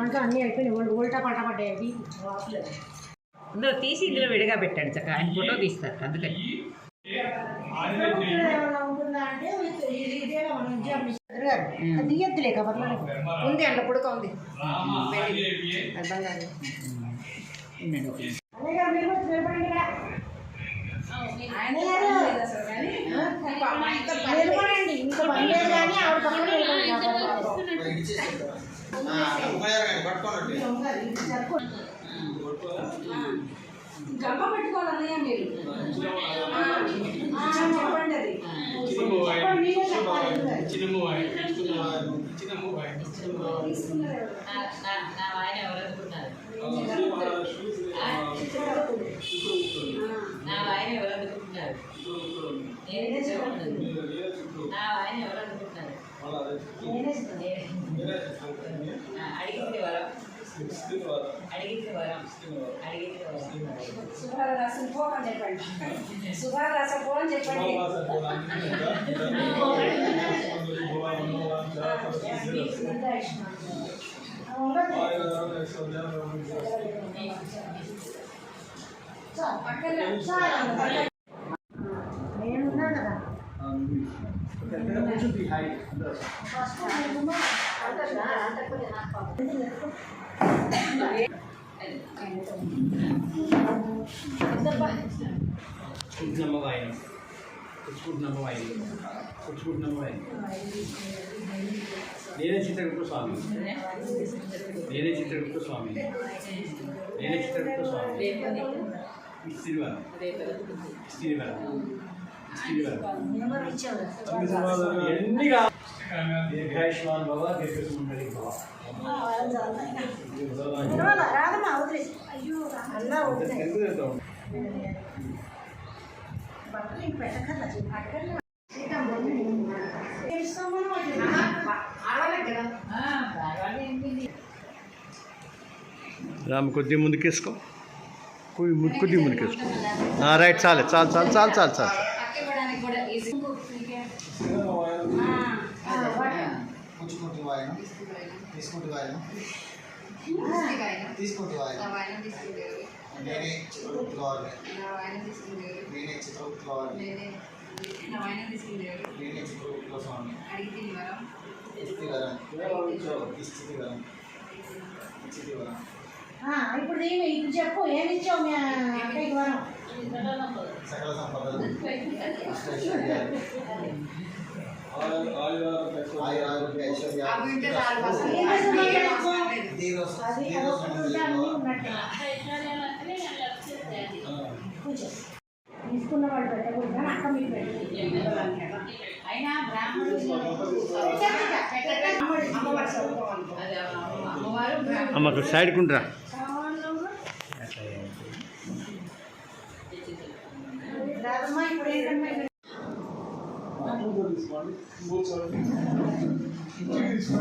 ఇంకా అన్నీ అయిపోయినాయి. ఓల్టా పంట పడ్డాయి అది రావట్లేదు ఇందులో తీసి ఇందులో విడిగా పెట్టాడు చక్క. ఆయన ఫోటో తీస్తారు అందుకని. తీయద్దులే కవర్లో ఉంది అంట పుడక ఉంది. బంగారు అన్నయ్య అన్నయ్య. గమ్మ పెట్టుకోవాలన్నయ్య మీరు. చెప్పండి అది. చెప్పండి మీరే నా ఆయన ఎవరు అనుకుంటున్నారు నేనే చెప్పండి. నా ఆయన ఎవరు. ఆ, అడిగింది వరం పో అని చెప్పండి. సుధార రాసిన పో అని చెప్పండి నేనున్నా కదా కుట్టుకున్నమ్మ వాయిని కుట్టుకుంటున్నమ్మ వాయిని కుట్టుకుంటున్నమ్మ వాయిని నేనే చిత్రగుప్త స్వామి. నేనే చిత్రగుప్త స్వామి. నేనే చిత్రగుప్త స్వామి ఇస్తిరివరం ఇస్తిరివరం దీర్ఘాయుష్మాన్ భవ దీర్ఘసుమండలి భవ రాదమ్మా వదిలేసి అయ్యో అన్నా బట్టలు పెట్టకర్లా రామ్ కొద్దిగా ముందుకేసుకో. కొద్దిగా ముందుకేసుకో రైట్ చాలే చాలు చాలు చాలు చాలు చాలు. ఈజీ. పుచ్చుకుంటూ వాయనం. తీసుకుంటూ వాయనం. తీసుకుంటూ వాయనం. నేనే చిత్రగుప్తు కావాలి నేనే చిత్రగుప్తు కావాలి నేనే. చిత్రగుప్తుల స్వామి ఇప్పుడు ఏమి ఇప్పుడు చెప్పు ఏమి ఇచ్చావు మీ అక్కయ్యకి వరం సకల సంపదలు తీసుకున్న వాళ్ళు పెట్టకూడదు అక్క మీకు అయినా బ్రాహ్మణుడు అమ్మవారు చదువుకోవాలి అది అమ్మ- అమ్మవారు బ్రాహ్మణుడు. అమ్మకు సైడ్ కుండ్రా రాదమ్మా ఇప్పుడు ఏంటమ్మా ఇక్కడ ఆ, పర్వాలేదు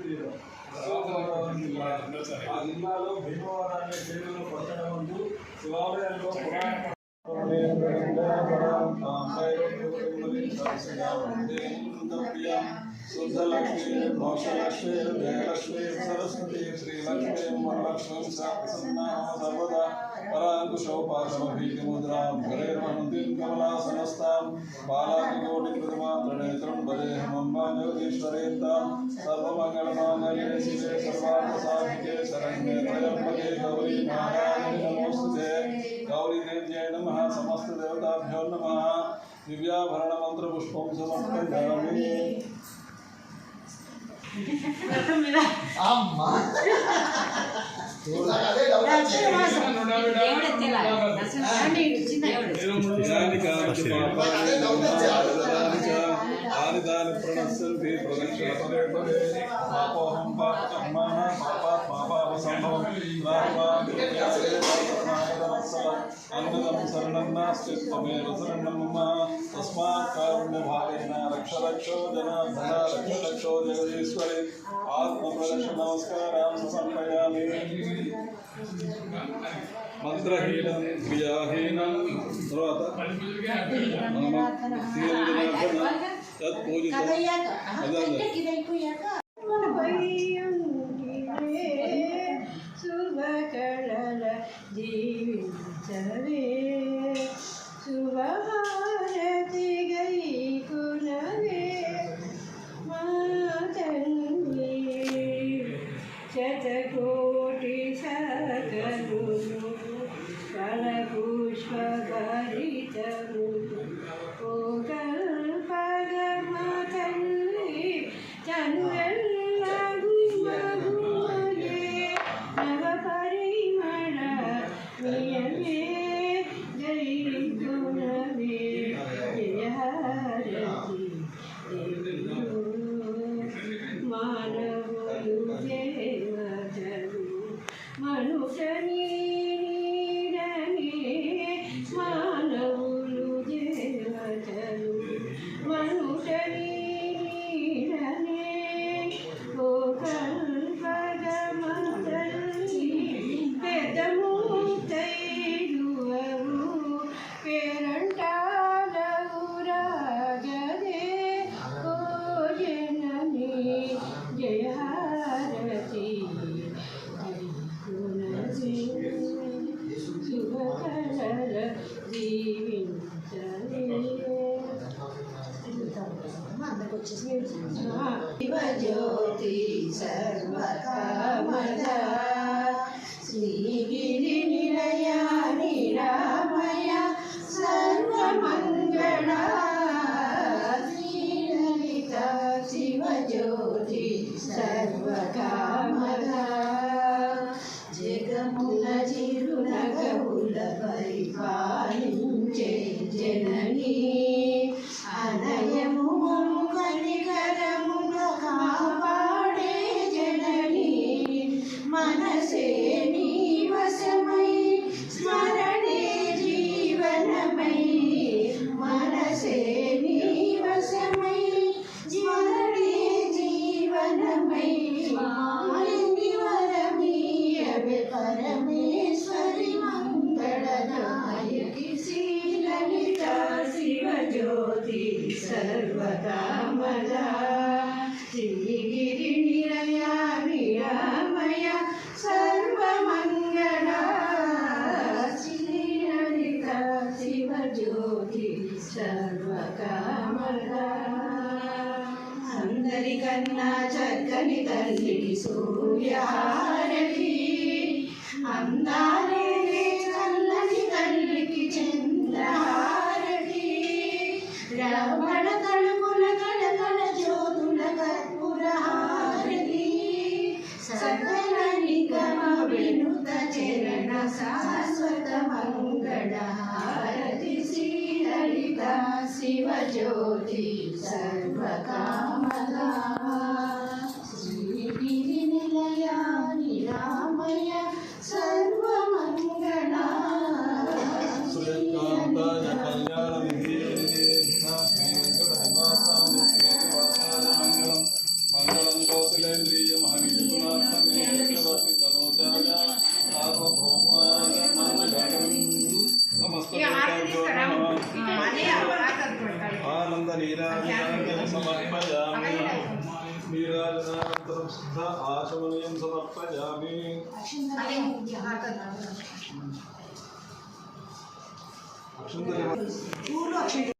మీరు ఆ జిల్లాలో భీమవరాన్ని పేరును కొట్టడం ముందు శివాలయంలో పురాణ శుద్ధలక్ష్మీ शुद्धलक्ष्मी, मोक्षलक्ष्मी जयलक्ष्मी सरस्वती, श्रीलक्ष्मी, वरलक्ष्मी साक्षिन्ना सर्वदा पराङ्कुशोपासमभीतिमुद्रा भरेर्वहन्तीं कमलासनस्तां बालाकिकोटिकृतमात्रनेत्रं बलेहमम्बा ज्योतिश्वरेत्तां सर्वमङ्गलमाङ्गल्ये शिवे, सर्वार्थसाधिके, शरण्ये त्र्यम्बके गौरी नमः समस्तदेवताभ्यो नमः। दिव्याभरणमन्त्रपुष्पं समर्पयामि అమ్మా. చూడగా అదే డౌట్ వచ్చింది. దేవుడు ఎత్తేలా? నరసింహస్వామి దేవుడు. దాని కాంతి అదే డౌట్ వచ్చింది. దాని దాని ప్రణశ్యంతి పాపోహం పాపకర్మాణ పాపాత్ పాపావసంభవం అన్నదం శరణం నాస్తి త్వమేవ శరణం మమ తస్మాత్ కారుణ్య భావేన రక్ష రక్షో జన ధన రక్ష రక్షో జగదీశ్వరి ఆత్మ ప్రదర్శన నమస్కారం సమర్పయామి మంత్రహీనం క్రియాహీనం తర్వాత మనమ శ్రీరంజనార్దన తత్పూజితం சரவே అందరికి వచ్చేసి శివజ్యోతి శివజ్యోతి సర్వకామద శ్రీగిరి నిలయ నిరామయ సర్వమంగళ శ్రీలలిత శివజ్యోతి సర్వకామద అందరికన్నా చక్కని తల్లికి సూర్యహారతి అందాలే చల్లని తల్లికి చంద్రహారతి వినుత చరణ శాశ్వత మంగళ హారతి శ్రీ లలిత శివజ్యోతి సర్వకామద. మంగళం నమస్తే ఇక ఆరతి తీసుకురా. నమః అదే